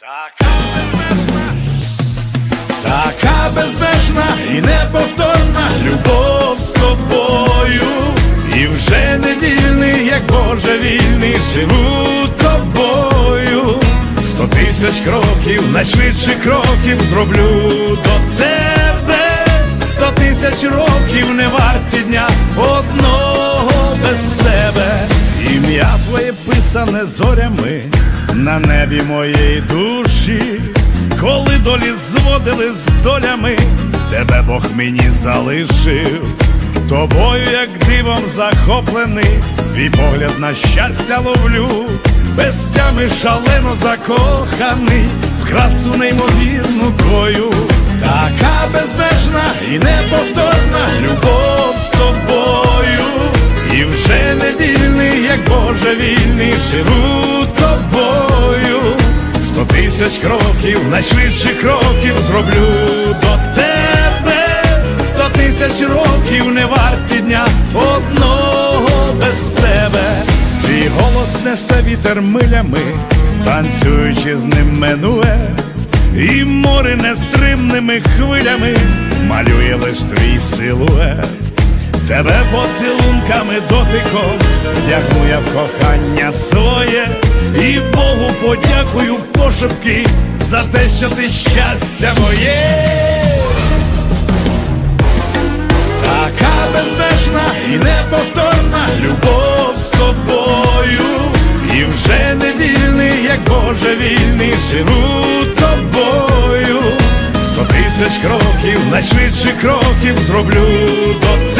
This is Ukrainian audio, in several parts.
Така безмежна, така безмежна і неповторна любов з тобою. І вже не вільний, як Боже вільний, живу тобою. Сто тисяч кроків, найшвидше кроків зроблю до тебе. Сто тисяч років не варті дня одного без тебе. Ім'я твоє писане зорями на небі моєї душі, коли долі зводили з долями, тебе Бог мені залишив. Тобою, як дивом захоплений, твій погляд на щастя ловлю, без тями шалено закоханий, в красу неймовірну твою, така безмежна і неповторна любов з тобою, і вже не вільний, як Боже вільний, живу тисяч кроків, найшвидше кроків зроблю до тебе. Сто тисяч років не варті дня одного без тебе. Твій голос несе вітер милями, танцюючи з ним минуе, і море нестримними хвилями малює лиш твій силует. Тебе поцілунками дотиком вдягну я в кохання своє, і Богу подякую пошепки за те, що ти щастя моє. Така безмежна і неповторна любов з тобою, і вже не вільний, як Боже вільний, живу тобою. Сто тисяч кроків, найшвидше кроків зроблю до тебе.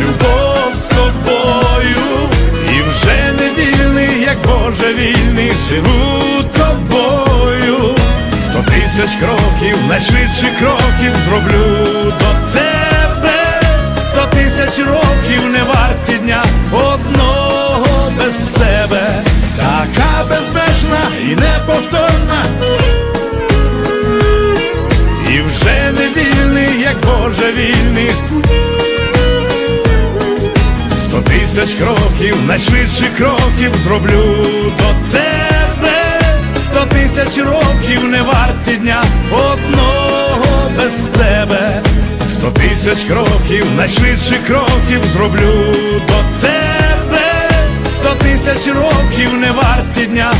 Любов з тобою, і вже не вільний, як Боже вільний, живу тобою. Сто тисяч кроків, найшвидших кроків зроблю тисяч кроків, найшвидше кроків зроблю до тебе. Сто тисяч років не варті дня одного без тебе. Сто тисяч кроків, найшвидше кроків зроблю до тебе. Сто тисяч років не варті дня.